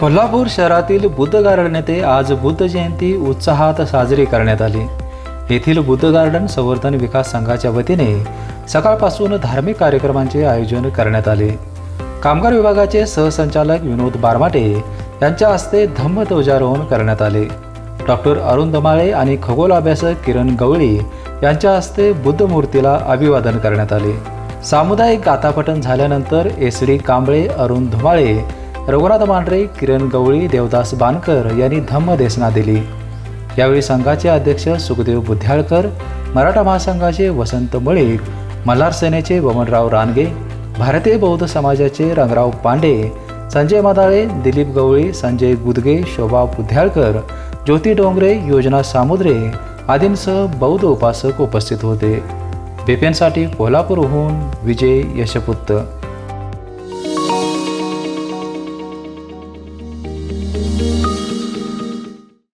कोल्हापूर शहरातील बुद्ध गार्डन येथे आज बुद्ध जयंती उत्साहात साजरी करण्यात आली. येथील बुद्ध गार्डन संवर्धन विकास संघाच्या वतीने सकाळपासून धार्मिक कार्यक्रमांचे आयोजन करण्यात आले. कामगार विभागाचे सहसंचालक विनोद बारमाटे यांच्या हस्ते धम्म ध्वजारोहण करण्यात आले. डॉक्टर अरुण दमाळे आणि खगोल अभ्यासक किरण गवळी यांच्या हस्ते बुद्ध मूर्तीला अभिवादन करण्यात आले. सामुदायिक गाथापठण झाल्यानंतर एस डी कांबळे अरुण धुमाळे रघुनाथ मांढरे किरण गवळी देवदास बानकर यांनी धम्म देसना दिली. यावेळी संघाचे अध्यक्ष सुखदेव बुद्ध्याळकर मराठा महासंघाचे वसंत मळिक मल्हार सेनेचे बमनराव रानगे भारतीय बौद्ध समाजाचे रंगराव पांडे संजय मदाळे दिलीप गवळी संजय गुदगे शोभा बुद्ध्याळकर ज्योती डोंगरे योजना सामुद्रे आदींसह बौद्ध उपासक उपस्थित होते. बेपेनसाठी कोल्हापूरहून विजय यशपुत्त.